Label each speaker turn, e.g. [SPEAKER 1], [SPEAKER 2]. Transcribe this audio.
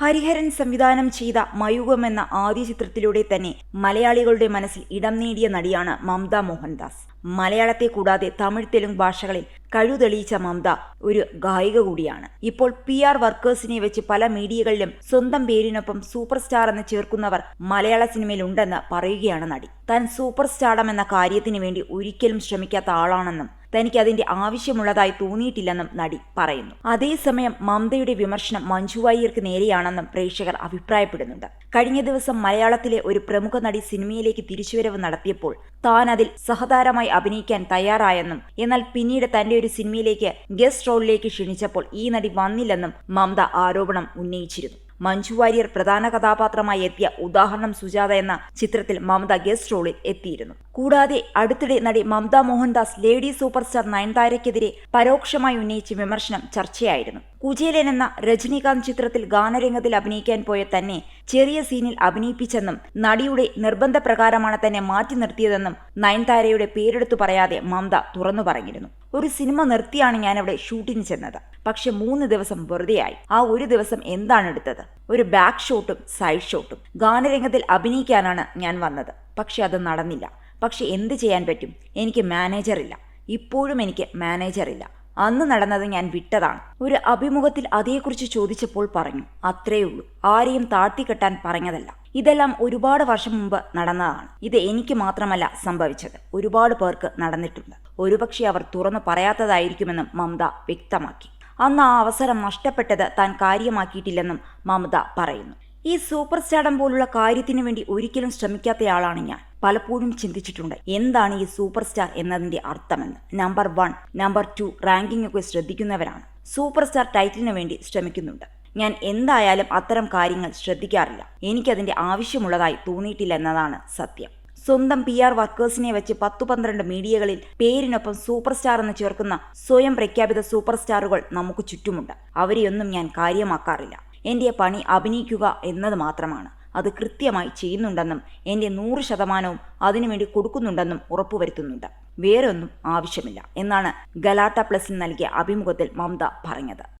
[SPEAKER 1] ഹരിഹരൻ സംവിധാനം ചെയ്ത മയൂകം എന്ന ആദ്യ ചിത്രത്തിലൂടെ തന്നെ മലയാളികളുടെ മനസ്സിൽ ഇടം നേടിയ നടിയാണ് മമത മോഹൻദാസ്. മലയാളത്തെ കൂടാതെ തമിഴ് തെലുങ്ക് ഭാഷകളിൽ കഴിവ് തെളിയിച്ച മമത ഒരു ഗായിക കൂടിയാണ്. ഇപ്പോൾ പി ആർ വർക്കേഴ്സിനെ വെച്ച് പല മീഡിയകളിലും സ്വന്തം പേരിനൊപ്പം സൂപ്പർ സ്റ്റാർ എന്ന് ചേർക്കുന്നവർ മലയാള സിനിമയിലുണ്ടെന്ന് പറയുകയാണ് നടി. താൻ സൂപ്പർ സ്റ്റാർഡം എന്ന കാര്യത്തിന് വേണ്ടി ഒരിക്കലും ശ്രമിക്കാത്ത ആളാണെന്നും തനിക്ക് അതിന്റെ ആവശ്യമുള്ളതായി തോന്നിയിട്ടില്ലെന്നും നടി പറയുന്നു. അതേസമയം മമതയുടെ വിമർശനം മഞ്ജു വാര്യർക്ക് നേരെയാണെന്നും പ്രേക്ഷകർ അഭിപ്രായപ്പെടുന്നുണ്ട്. കഴിഞ്ഞ ദിവസം മലയാളത്തിലെ ഒരു പ്രമുഖ നടി സിനിമയിലേക്ക് തിരിച്ചുവരവ് നടത്തിയപ്പോൾ താൻ അതിൽ സഹതാരമായി അഭിനയിക്കാൻ തയ്യാറായെന്നും എന്നാൽ പിന്നീട് തന്റെ ഒരു സിനിമയിലേക്ക് ഗസ്റ്റ് റോളിലേക്ക് ക്ഷണിച്ചപ്പോൾ ഈ നടി വന്നില്ലെന്നും മമത ആരോപണം ഉന്നയിച്ചിരുന്നു. മഞ്ജു വാര്യർ പ്രധാന കഥാപാത്രമായി എത്തിയ ഉദാഹരണം സുജാത എന്ന ചിത്രത്തിൽ മമത ഗസ്റ്റ് റോളിൽ എത്തിയിരുന്നു. കൂടാതെ അടുത്തിടെ നടി Mamata Mohandas lady super star നയൻതാരയ്ക്കെതിരെ പരോക്ഷമായി ഉന്നയിച്ച വിമർശനം ചർച്ചയായിരുന്നു. കുചേലൻ എന്ന രജനീകാന്ത് ചിത്രത്തിൽ ഗാനരംഗത്തിൽ അഭിനയിക്കാൻ പോയ തന്നെ ചെറിയ സീനിൽ അഭിനയിപ്പിച്ചെന്നും നടിയുടെ നിർബന്ധപ്രകാരമാണ് തന്നെ മാറ്റി നിർത്തിയതെന്നും നയൻതാരയുടെ പേരെടുത്തു പറയാതെ മമത തുറന്നു പറഞ്ഞിരുന്നു. ഒരു സിനിമ നിർത്തിയാണ് ഞാനവിടെ ഷൂട്ടിന് ചെന്നത്. പക്ഷെ മൂന്ന് ദിവസം വെറുതെയായി. ആ ഒരു ദിവസം എന്താണ് എടുത്തത്? ഒരു ബാക്ക് ഷോട്ടും സൈഡ് ഷോട്ടും. ഗാനരംഗത്തിൽ അഭിനയിക്കാനാണ് ഞാൻ വന്നത്. പക്ഷെ അത് നടന്നില്ല. പക്ഷെ എന്ത് ചെയ്യാൻ പറ്റും? എനിക്ക് മാനേജറില്ല. ഇപ്പോഴും എനിക്ക് മാനേജറില്ല. അന്ന് നടന്നത് ഞാൻ വിട്ടതാണ്. ഒരു അഭിമുഖത്തിൽ അതേക്കുറിച്ച് ചോദിച്ചപ്പോൾ പറഞ്ഞു അത്രേ ഉള്ളൂ ആരെയും താഴ്ത്തിക്കെട്ടാൻ പറഞ്ഞതല്ല. ഇതെല്ലാം ഒരുപാട് വർഷം മുമ്പ് നടന്നതാണ്. ഇത് എനിക്ക് മാത്രമല്ല സംഭവിച്ചത്. ഒരുപാട് പേർക്ക് നടന്നിട്ടുണ്ട്. ഒരുപക്ഷെ അവർ തുറന്നു പറയാത്തതായിരിക്കുമെന്നും മമത വ്യക്തമാക്കി. അന്ന് ആ അവസരം നഷ്ടപ്പെട്ടത് താൻ കാര്യമാക്കിയിട്ടില്ലെന്നും മമത പറയുന്നു. ഈ സൂപ്പർ സ്റ്റാഡം പോലുള്ള കാര്യത്തിനു വേണ്ടി ഒരിക്കലും ശ്രമിക്കാത്തയാളാണ് ഞാൻ. പലപ്പോഴും ചിന്തിച്ചിട്ടുണ്ട്. എന്താണ് ഈ സൂപ്പർ സ്റ്റാർ എന്നതിന്റെ അർത്ഥമെന്ന്. Number one number two ranking ഒക്കെ ശ്രദ്ധിക്കുന്നവരാണ്. സൂപ്പർ സ്റ്റാർ ടൈറ്റിലിന് വേണ്ടി ശ്രമിക്കുന്നുണ്ട്. ഞാൻ എന്തായാലും അത്തരം കാര്യങ്ങൾ ശ്രദ്ധിക്കാറില്ല. എനിക്കതിന്റെ ആവശ്യമുള്ളതായി തോന്നിയിട്ടില്ല എന്നതാണ് സത്യം. സ്വന്തം പി ആർ വർക്കേഴ്സിനെ വെച്ച് പത്തു പന്ത്രണ്ട് മീഡിയകളിൽ പേരിനൊപ്പം സൂപ്പർ സ്റ്റാർ എന്ന് ചേർക്കുന്ന സ്വയം പ്രഖ്യാപിത സൂപ്പർ സ്റ്റാറുകൾ നമുക്ക് ചുറ്റുമുണ്ട്. അവരെയൊന്നും ഞാൻ കാര്യമാക്കാറില്ല. എന്റെ പണി അഭിനയിക്കുക എന്നത് മാത്രമാണ്. അത് കൃത്യമായി ചെയ്യുന്നുണ്ടെന്നും എന്റെ നൂറ് ശതമാനവും അതിനുവേണ്ടി കൊടുക്കുന്നുണ്ടെന്നും ഉറപ്പുവരുത്തുന്നുണ്ട്. വേറെ ഒന്നും ആവശ്യമില്ല എന്നാണ് ഗലാട്ട പ്ലസിന് നൽകിയ അഭിമുഖത്തിൽ മമത പറഞ്ഞത്.